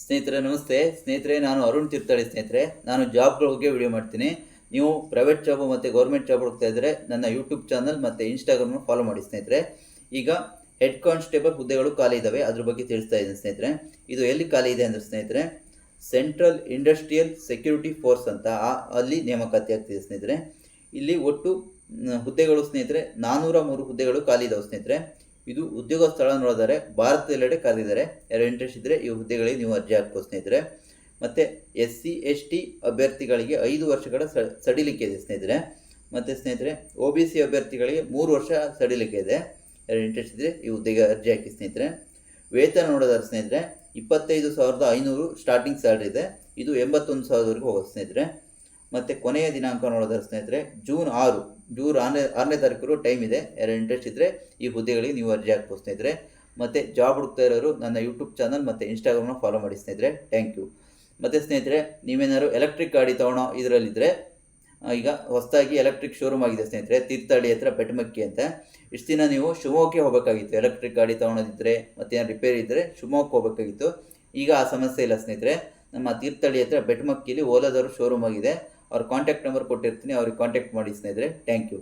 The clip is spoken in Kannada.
ಸ್ನೇಹಿತರೆ, ನಮಸ್ತೆ. ಸ್ನೇಹಿತರೆ, ನಾನು ಅರುಣ್ ತೀರ್ಥಹಳ್ಳಿ ಸ್ನೇಹಿತರೆ. ನಾನು ಜಾಬ್ಗಳ ಬಗ್ಗೆ ವಿಡಿಯೋ ಮಾಡ್ತೀನಿ. ನೀವು ಪ್ರೈವೇಟ್ ಜಾಬ್ ಮತ್ತು ಗೌರ್ಮೆಂಟ್ ಜಾಬ್ ಹುಡುಕ್ತಾ ಇದ್ದರೆ ನನ್ನ ಯೂಟ್ಯೂಬ್ ಚಾನಲ್ ಮತ್ತು ಇನ್ಸ್ಟಾಗ್ರಾಮ್ನ ಫಾಲೋ ಮಾಡಿ ಸ್ನೇಹಿತರೆ. ಈಗ ಹೆಡ್ ಕಾನ್ಸ್ಟೇಬಲ್ ಹುದ್ದೆಗಳು ಖಾಲಿ ಇದ್ದಾವೆ ಅದ್ರ ಬಗ್ಗೆ ತಿಳಿಸ್ತಾ ಇದ್ದೀನಿ ಸ್ನೇಹಿತರೆ. ಇದು ಎಲ್ಲಿ ಖಾಲಿ ಇದೆ ಅಂದರೆ ಸ್ನೇಹಿತರೆ ಸೆಂಟ್ರಲ್ ಇಂಡಸ್ಟ್ರಿಯಲ್ ಸೆಕ್ಯೂರಿಟಿ ಫೋರ್ಸ್ ಅಂತ ಅಲ್ಲಿ ನೇಮಕಾತಿ ಆಗ್ತಿದೆ ಸ್ನೇಹಿತರೆ. ಇಲ್ಲಿ ಒಟ್ಟು ಹುದ್ದೆಗಳು ಸ್ನೇಹಿತರೆ ನಾನ್ನೂರ ಮೂರು ಹುದ್ದೆಗಳು ಖಾಲಿ ಇದಾವೆ ಸ್ನೇಹಿತರೆ. ಇದು ಉದ್ಯೋಗ ಸ್ಥಳ ನೋಡಿದರೆ ಭಾರತದೆಲ್ಲೆಡೆ ಕರೆದಿದ್ದಾರೆ. ಯಾರು ಇಂಟ್ರೆಸ್ಟ್ ಇದ್ದರೆ ಈ ಹುದ್ದೆಗಳಿಗೆ ನೀವು ಅರ್ಜಿ ಹಾಕ್ಬೋದು ಸ್ನೇಹಿತರೆ. ಮತ್ತು ಎಸ್ ಸಿ, ಎಸ್ ಟಿ ಅಭ್ಯರ್ಥಿಗಳಿಗೆ ಐದು ವರ್ಷಗಳ ಸಡಿಲಿಕೆ ಇದೆ ಸ್ನೇಹಿತರೆ. ಮತ್ತು ಸ್ನೇಹಿತರೆ ಒ ಬಿ ಸಿ ಅಭ್ಯರ್ಥಿಗಳಿಗೆ ಮೂರು ವರ್ಷ ಸಡಿಲಿಕೆ ಇದೆ. ಯಾರು ಇಂಟ್ರೆಸ್ಟ್ ಇದ್ದರೆ ಈ ಹುದ್ದೆಗೆ ಅರ್ಜಿ ಹಾಕಿ ಸ್ನೇಹಿತರೆ. ವೇತನ ನೋಡೋದಾದ್ರೆ ಸ್ನೇಹಿತರೆ, ಇಪ್ಪತ್ತೈದು ಸಾವಿರದ ಐನೂರು ಸ್ಟಾರ್ಟಿಂಗ್ ಸ್ಯಾಲ್ರಿ ಇದೆ. ಇದು ಎಂಬತ್ತೊಂದು ಸಾವಿರದವರೆಗೂ ಹೋಗುತ್ತೆ ಸ್ನೇಹಿತರೆ. ಮತ್ತು ಕೊನೆಯ ದಿನಾಂಕ ನೋಡೋದಾದ್ರೆ ಸ್ನೇಹಿತರೆ, ಜೂನ್ ಆರು. ಜೂನ್ ಆರನೇ ಆರನೇ ತಾರೀಕು ಟೈಮ್ ಇದೆ. ಯಾರು ಇಂಟ್ರೆಸ್ಟ್ ಇದ್ದರೆ ಈ ಹುದ್ದೆಗಳಿಗೆ ನೀವು ಅರ್ಜಿ ಹಾಕ್ಬೋದು ಸ್ನೇಹಿತರೆ. ಮತ್ತು ಜಾಬ್ ಹುಡುಕ್ತಾ ಇರೋರು ನನ್ನ ಯೂಟ್ಯೂಬ್ ಚಾನಲ್ ಮತ್ತು ಇನ್ಸ್ಟಾಗ್ರಾಮ್ನ ಫಾಲೋ ಮಾಡಿ ಸ್ನೇಹಿತರೆ. ಥ್ಯಾಂಕ್ ಯು ಮತ್ತು ಸ್ನೇಹಿತರೆ, ನೀವೇನಾದ್ರು ಎಲೆಕ್ಟ್ರಿಕ್ ಗಾಡಿ ತೊಗೊಳೋ ಇದರಲ್ಲಿದ್ದರೆ ಈಗ ಹೊಸದಾಗಿ ಎಲೆಕ್ಟ್ರಿಕ್ ಶೋರೂಮ್ ಆಗಿದೆ ಸ್ನೇಹಿತರೆ. ತೀರ್ಥಹಳ್ಳಿ ಹತ್ರ ಪೆಟ್ಮಕ್ಕಿ ಅಂತ. ಇಷ್ಟು ದಿನ ನೀವು ಶಿವಮೊಗ್ಗಕ್ಕೆ ಹೋಗಬೇಕಾಗಿತ್ತು. ಎಲೆಕ್ಟ್ರಿಕ್ ಗಾಡಿ ತೊಗೊಳೋದಿದ್ದರೆ ಮತ್ತು ಏನು ರಿಪೇರಿ ಇದ್ದರೆ ಶಿವಮೊಗ್ಗಕ್ಕೆ ಹೋಗಬೇಕಾಗಿತ್ತು. ಈಗ ಆ ಸಮಸ್ಯೆ ಇಲ್ಲ ಸ್ನೇಹಿತರೆ. ನಮ್ಮ ತೀರ್ಥಹಳ್ಳಿ ಹತ್ರ ಬೆಟ್ಟಮಕ್ಕಿಲಿ ಓಲಾದವರು ಶೋರೂಮ್ ಆಗಿದೆ. ಅವ್ರ ಕಾಂಟ್ಯಾಕ್ಟ್ ನಂಬರ್ ಕೊಟ್ಟಿರ್ತೀನಿ, ಅವ್ರಿಗೆ ಕಾಂಟ್ಯಾಕ್ಟ್ ಮಾಡಿ ಸ್ನೇಹಿತರೆ. Thank you